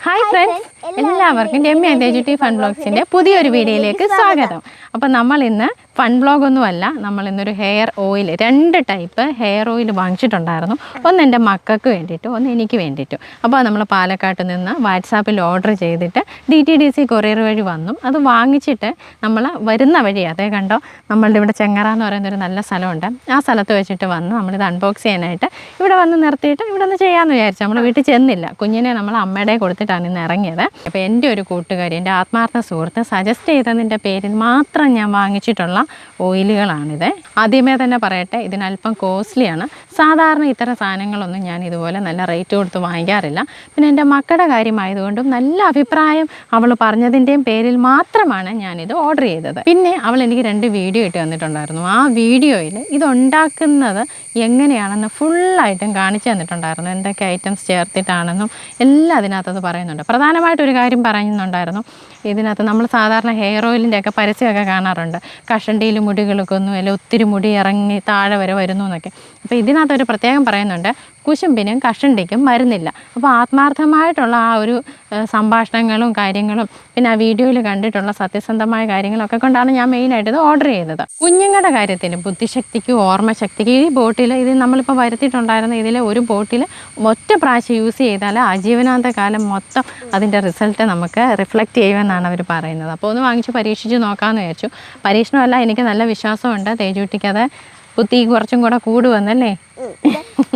Hi friends എല്ലാവർക്കും Ramya ദേജുട്ടി fun ബ്ലോഗ്സിന്റെ പുതിയൊരു വീഡിയോയിലേക്ക് സ്വാഗതം. അപ്പോൾ നമ്മൾ ഇന്ന് ഫൺ ബ്ലോഗ് ഒന്നുമല്ല നമ്മൾ ഇന്നൊരു ഹെയർ ഓയിൽ രണ്ട് ടൈപ്പ് ഹെയർ ഓയിൽ വാങ്ങിച്ചിട്ടുണ്ടായിരുന്നു. ഒന്ന് എന്റെ മക്കൾക്ക് വേണ്ടിയിട്ടും ഒന്ന് എനിക്ക് വേണ്ടിയിട്ടും. അപ്പോൾ നമ്മൾ പാലക്കാട്ട് നിന്ന് വാട്സാപ്പിൽ ഓർഡർ ചെയ്തിട്ട് D T D C courier വഴി വന്നു. അത് വാങ്ങിച്ചിട്ട് നമ്മൾ വരുന്ന വഴി അതേ കണ്ടോ? നമ്മളുടെ ഇവിടെ ചെങ്ങറ എന്ന് പറയുന്ന ഒരു നല്ല സ്ഥലമുണ്ട്. ആ സ്ഥലത്ത് വെച്ചിട്ട് വന്ന്. നമ്മളിത് അൺബോക്സ് ചെയ്യാനായിട്ട് ഇവിടെ വന്ന് നിർത്തിയിട്ട് ഇവിടെ ഒന്ന് ചെയ്യാമെന്ന് വിചാരിച്ചു. നമ്മൾ വീട്ടിൽ ചെന്നില്ല. കുഞ്ഞിനെ നമ്മൾ അമ്മയുടെ കൊടുത്തിട്ടാണ് ഇന്ന് ഇറങ്ങിയത്. അപ്പോൾ എന്റെ ഒരു കൂട്ടുകാരി എന്റെ ആത്മാർത്ഥ സുഹൃത്ത് സജസ്റ്റ് ചെയ്തതിന്റെ പേരിൽ മാത്രം ഞാൻ വാങ്ങിച്ചിട്ടുള്ള ഓയിലുകളാണിത്. ആദ്യമേ തന്നെ പറയട്ടെ ഇതിനല്പം കോസ്റ്റ്ലിയാണ്. സാധാരണ ഇത്തരം സാധനങ്ങളൊന്നും ഞാൻ ഇതുപോലെ നല്ല റേറ്റ് കൊടുത്ത് വാങ്ങിക്കാറില്ല. പിന്നെ എന്റെ മക്കളുടെ കാര്യമായതുകൊണ്ടും നല്ല അഭിപ്രായം അവൾ പറഞ്ഞതിന്റെയും പേരിൽ മാത്രമാണ് ഞാനിത് ഓർഡർ ചെയ്തത്. പിന്നെ അവൾ എനിക്ക് രണ്ട് വീഡിയോ ഇട്ട് തന്നിട്ടുണ്ടായിരുന്നു. ആ വീഡിയോയിൽ ഇതുണ്ടാക്കുന്നത് എങ്ങനെയാണെന്ന് ഫുള്ളായിട്ടും കാണിച്ചു തന്നിട്ടുണ്ടായിരുന്നു. എന്തൊക്കെ ഐറ്റംസ് ചേർത്തിട്ടാണെന്നും എല്ലാം അതിനകത്തത് പറയുന്നുണ്ട്. പ്രധാനമായിട്ടൊരു കാര്യം പറയുന്നുണ്ടായിരുന്നു. ഇതിനകത്ത് നമ്മൾ സാധാരണ ഹെയർ ഓയിലിന്റെ ഒക്കെ പരസ്യമൊക്കെ കാണാറുണ്ട്. കഷണ്ടിയിൽ മുടി കിളുക്കുന്നു അല്ലെങ്കിൽ ഒത്തിരി മുടി ഇറങ്ങി താഴെ വരെ വരുന്നു എന്നൊക്കെ. അപ്പോൾ ഇതിനകത്ത് ഒരു പ്രത്യേകം പറയുന്നുണ്ട് കുശുമ്പിനും കഷണ്ടിക്കും മരുന്നില്ല അപ്പോൾ ആത്മാർത്ഥമായിട്ടുള്ള ആ ഒരു സംഭാഷണങ്ങളും കാര്യങ്ങളും പിന്നെ ആ വീഡിയോയിൽ കണ്ടിട്ടുള്ള സത്യസന്ധമായ കാര്യങ്ങളൊക്കെ കൊണ്ടാണ് ഞാൻ മെയിനായിട്ട് ഇത് ഓർഡർ ചെയ്തത്. കുഞ്ഞുങ്ങളുടെ കാര്യത്തിൽ ബുദ്ധിശക്തിക്ക് ഓർമ്മശക്തിക്ക് ഈ ബോട്ടിൽ ഇത് നമ്മളിപ്പോൾ വരുത്തിയിട്ടുണ്ടായിരുന്ന ഇതിൽ ഒരു ബോട്ടിൽ ഒറ്റ പ്രാവശ്യം യൂസ് ചെയ്താൽ ആജീവനാന്ത കാലം മൊത്തം അതിന്റെ റിസൾട്ട് നമുക്ക് റിഫ്ലക്റ്റ് ചെയ്യുമെന്നാണ് അവർ പറയുന്നത്. അപ്പോൾ ഒന്ന് വാങ്ങിച്ച് പരീക്ഷിച്ച് നോക്കാമെന്ന് വിചാരിച്ചു. പരീക്ഷണമല്ല എനിക്ക് നല്ല വിശ്വാസമുണ്ട്. തേജൂട്ടിക്ക് അത് ബുദ്ധി കുറച്ചും കൂടെ കൂടുവന്നല്ലേ?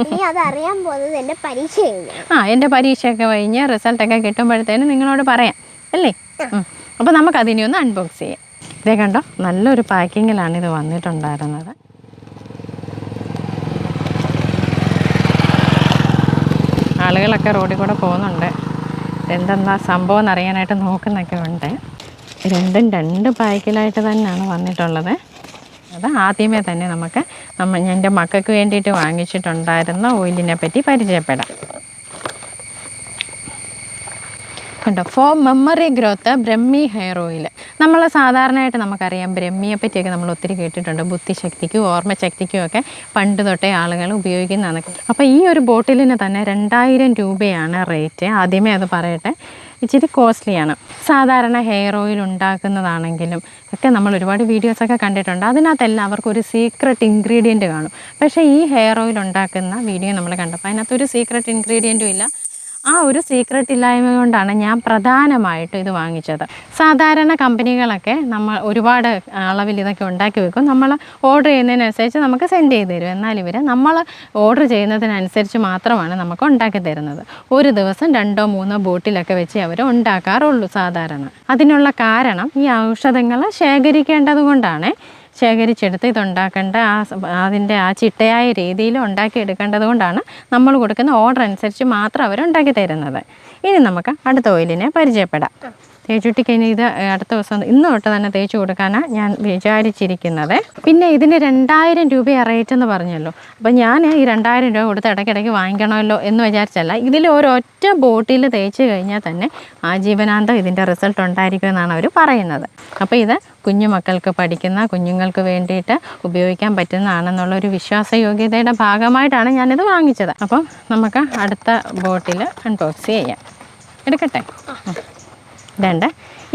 ഇനി അത് അറിയാൻ പോകുന്നത് പരീക്ഷ ആ എന്റെ പരീക്ഷയൊക്കെ കഴിഞ്ഞ് റിസൾട്ടൊക്കെ കിട്ടുമ്പോഴത്തേനും നിങ്ങളോട് പറയാം അല്ലേ? അപ്പോൾ നമുക്ക് അതിനെ ഒന്ന് അൺബോക്സ് ചെയ്യാം. ഇതേ കണ്ടോ? നല്ലൊരു പാക്കിങ്ങിലാണ് ഇത് വന്നിട്ടുണ്ടായിരുന്നത്. ആളുകളൊക്കെ റോഡിൽ കൂടെ പോകുന്നുണ്ട്. എന്തെന്നാ സംഭവം എന്നറിയാനായിട്ട് നോക്കുന്നൊക്കെ ഉണ്ട്. രണ്ടും രണ്ട് പാക്കിലായിട്ട് തന്നെയാണ് വന്നിട്ടുള്ളത്. അത് ആദ്യമേ തന്നെ നമുക്ക് നമ്മ എന്റെ മക്കൾക്ക് വേണ്ടിയിട്ട് വാങ്ങിച്ചിട്ടുണ്ടായിരുന്ന ഓയിലിനെ പറ്റി പരിചയപ്പെടാം. കണ്ടോ? For memory growth brahmi hair oil നമ്മൾ സാധാരണയായിട്ട് നമുക്കറിയാം ബ്രഹ്മിയെ പറ്റിയൊക്കെ നമ്മൾ ഒത്തിരി കേട്ടിട്ടുണ്ട്. ബുദ്ധിശക്തിക്കും ഓർമ്മശക്തിക്കും ഒക്കെ പണ്ട് തൊട്ടേ ആളുകൾ ഉപയോഗിക്കുന്നതാണ്. അപ്പോൾ ഈ ഒരു ബോട്ടിലിന് തന്നെ രണ്ടായിരം രൂപയാണ് റേറ്റ് ആദ്യമേ അത് പറയട്ടെ ഇച്ചിരി കോസ്റ്റ്ലിയാണ് സാധാരണ ഹെയർ ഓയിൽ ഉണ്ടാക്കുന്നതാണെങ്കിലും ഒക്കെ നമ്മൾ ഒരുപാട് വീഡിയോസൊക്കെ കണ്ടിട്ടുണ്ട്. അതിനകത്ത് എല്ലാവർക്കും ഒരു സീക്രട്ട് ഇൻഗ്രീഡിയന്റ് കാണും. പക്ഷേ ഈ ഹെയർ ഓയിൽ ഉണ്ടാക്കുന്ന വീഡിയോ നമ്മൾ കണ്ടപ്പോൾ അതിനകത്ത് ഒരു സീക്രട്ട് ഇൻഗ്രീഡിയന്റും ഇല്ല. ആ ഒരു സീക്രട്ട് ഇല്ലായ്മ കൊണ്ടാണ് ഞാൻ പ്രധാനമായിട്ടും ഇത് വാങ്ങിച്ചത്. സാധാരണ കമ്പനികളൊക്കെ നമ്മൾ ഒരുപാട് അളവിൽ ഇതൊക്കെ ഉണ്ടാക്കി വെക്കും. നമ്മൾ ഓർഡർ ചെയ്യുന്നതിനനുസരിച്ച് നമുക്ക് സെൻഡ് ചെയ്ത് തരും. എന്നാൽ ഇവർ നമ്മൾ ഓർഡർ ചെയ്യുന്നതിനനുസരിച്ച് മാത്രമാണ് നമുക്ക് ഉണ്ടാക്കി തരുന്നത്. ഒരു ദിവസം രണ്ടോ മൂന്നോ ബോട്ടിലൊക്കെ വെച്ച് അവർ ഉണ്ടാക്കാറുള്ളൂ സാധാരണ. അതിനുള്ള കാരണം ഈ ഔഷധങ്ങൾ ശേഖരിക്കേണ്ടത് കൊണ്ടാണ് ശേഖരിച്ചെടുത്ത് ഇതുണ്ടാക്കേണ്ട ആ അതിന്റെ ആ ചിട്ടയായ രീതിയിൽ ഉണ്ടാക്കിയെടുക്കേണ്ടത് കൊണ്ടാണ് നമ്മൾ കൊടുക്കുന്ന ഓർഡർ അനുസരിച്ച് മാത്രം അവർ ഉണ്ടാക്കി തരുന്നത്. ഇനി നമുക്ക് അടുത്ത ഓയിലിനെ പരിചയപ്പെടാം. തേച്ചുട്ടിക്ക് ഇനി ഇത് അടുത്ത ദിവസം ഇന്ന് തൊട്ട് തന്നെ തേച്ച് കൊടുക്കാനാണ് ഞാൻ വിചാരിച്ചിരിക്കുന്നത്. പിന്നെ ഇതിന് രണ്ടായിരം രൂപ റേറ്റ് എന്ന് പറഞ്ഞല്ലോ. അപ്പം ഞാൻ ഈ രണ്ടായിരം രൂപ കൊടുത്ത് ഇടയ്ക്കിടയ്ക്ക് വാങ്ങിക്കണമല്ലോ എന്ന് വിചാരിച്ചല്ല. ഇതിൽ ഒരൊറ്റ ബോട്ടിൽ തേച്ച് കഴിഞ്ഞാൽ തന്നെ ആ ജീവനാന്തം ഇതിന്റെ റിസൾട്ട് ഉണ്ടായിരിക്കും എന്നാണ് അവർ പറയുന്നത്. അപ്പോൾ ഇത് കുഞ്ഞു മക്കൾക്ക് പഠിക്കുന്ന കുഞ്ഞുങ്ങൾക്ക് വേണ്ടിയിട്ട് ഉപയോഗിക്കാൻ പറ്റുന്നതാണെന്നുള്ള ഒരു വിശ്വാസയോഗ്യതയുടെ ഭാഗമായിട്ടാണ് ഞാനിത് വാങ്ങിച്ചത്. അപ്പം നമുക്ക് അടുത്ത ബോട്ടിൽ അൺബോക്സ് ചെയ്യാം. എടുക്കട്ടെ? ഇതുണ്ട്.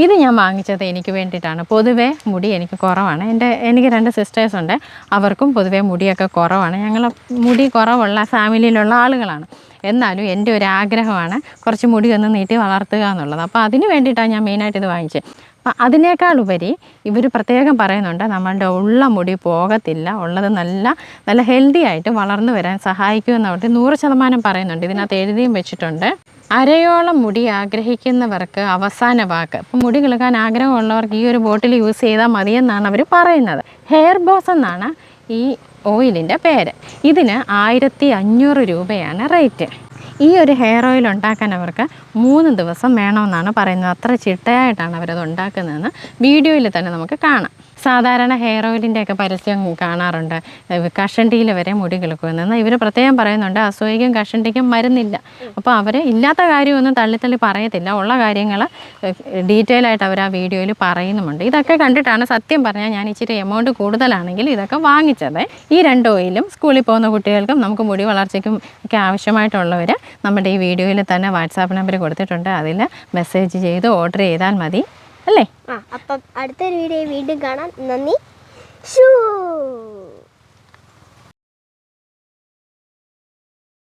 ഇത് ഞാൻ വാങ്ങിച്ചത് എനിക്ക് വേണ്ടിയിട്ടാണ്. പൊതുവേ മുടി എനിക്ക് കുറവാണ്. എന്റെ എനിക്ക് രണ്ട് സിസ്റ്റേഴ്സ് ഉണ്ട്. അവർക്കും പൊതുവേ മുടിയൊക്കെ കുറവാണ്. ഞങ്ങൾ മുടി കുറവുള്ള ഫാമിലിയിലുള്ള ആളുകളാണ്. എന്നാലും എന്റെ ഒരു ആഗ്രഹമാണ് കുറച്ച് മുടി ഒന്ന് നീട്ടി വളർത്തുക എന്നുള്ളത്. അപ്പോൾ അതിന് വേണ്ടിയിട്ടാണ് ഞാൻ മെയിനായിട്ട് ഇത് വാങ്ങിച്ചത്. അപ്പം അതിനേക്കാൾ ഉപരി ഇവർ പ്രത്യേകം പറയുന്നുണ്ട് നമ്മളുടെ ഉള്ള മുടി പോകത്തില്ല. ഉള്ളത് നല്ല നല്ല ഹെൽത്തി ആയിട്ട് വളർന്നു വരാൻ സഹായിക്കുമെന്ന് അവർ നൂറ് ശതമാനം പറയുന്നുണ്ട്. ഇതിനകത്ത് എഴുതിയും വെച്ചിട്ടുണ്ട്. അരയോളം മുടി ആഗ്രഹിക്കുന്നവർക്ക് അവസാന വാക്ക്. ഇപ്പം മുടി കിളുക്കാൻ ആഗ്രഹമുള്ളവർക്ക് ഈ ഒരു ബോട്ടിൽ യൂസ് ചെയ്താൽ മതിയെന്നാണ് അവർ പറയുന്നത്. ഹെയർ ബോസ് എന്നാണ് ഈ ഓയിലിന്റെ പേര്. ഇതിന് ആയിരത്തി അഞ്ഞൂറ് രൂപയാണ് റേറ്റ്. ഈ ഒരു ഹെയർ ഓയിൽ ഉണ്ടാക്കാൻ അവർക്ക് മൂന്ന് ദിവസം വേണമെന്നാണ് പറയുന്നത്. അത്ര ചിട്ടയായിട്ടാണ് അവരത് ഉണ്ടാക്കുന്നതെന്ന് വീഡിയോയിൽ തന്നെ നമുക്ക് കാണാം. സാധാരണ ഹെയർ ഓയിലിന്റെ ഒക്കെ പരസ്യം കാണാറുണ്ട്. കഷണ്ടിയിൽ വരെ മുടി കിളുക്കുമെന്ന്. എന്നാൽ ഇവർ പ്രത്യേകം പറയുന്നുണ്ട് അസൂയയ്ക്കും കഷണ്ടിക്കും മരുന്നില്ല. അപ്പോൾ അവർ ഇല്ലാത്ത കാര്യമൊന്നും തള്ളിത്തള്ളി പറയത്തില്ല. ഉള്ള കാര്യങ്ങൾ ഡീറ്റെയിൽ ആയിട്ട് അവർ ആ വീഡിയോയിൽ പറയുന്നുമുണ്ട്. ഇതൊക്കെ കണ്ടിട്ടാണ് സത്യം പറഞ്ഞാൽ ഞാൻ ഇച്ചിരി എമൗണ്ട് കൂടുതലാണെങ്കിൽ ഇതൊക്കെ വാങ്ങിച്ചത്. ഈ രണ്ട് ഓയിലും സ്കൂളിൽ പോകുന്ന കുട്ടികൾക്കും നമുക്ക് മുടി വളർച്ചയ്ക്കും ഒക്കെ ആവശ്യമായിട്ടുള്ളവർ നമ്മുടെ ഈ വീഡിയോയിൽ തന്നെ വാട്സാപ്പ് നമ്പർ കൊടുത്തിട്ടുണ്ട്. അതിൽ മെസ്സേജ് ചെയ്ത് ഓർഡർ ചെയ്താൽ മതി. അല്ലേ? അപ്പം അടുത്തൊരു വീഡിയോ വീണ്ടും കാണാം. നന്ദി. ഷൂ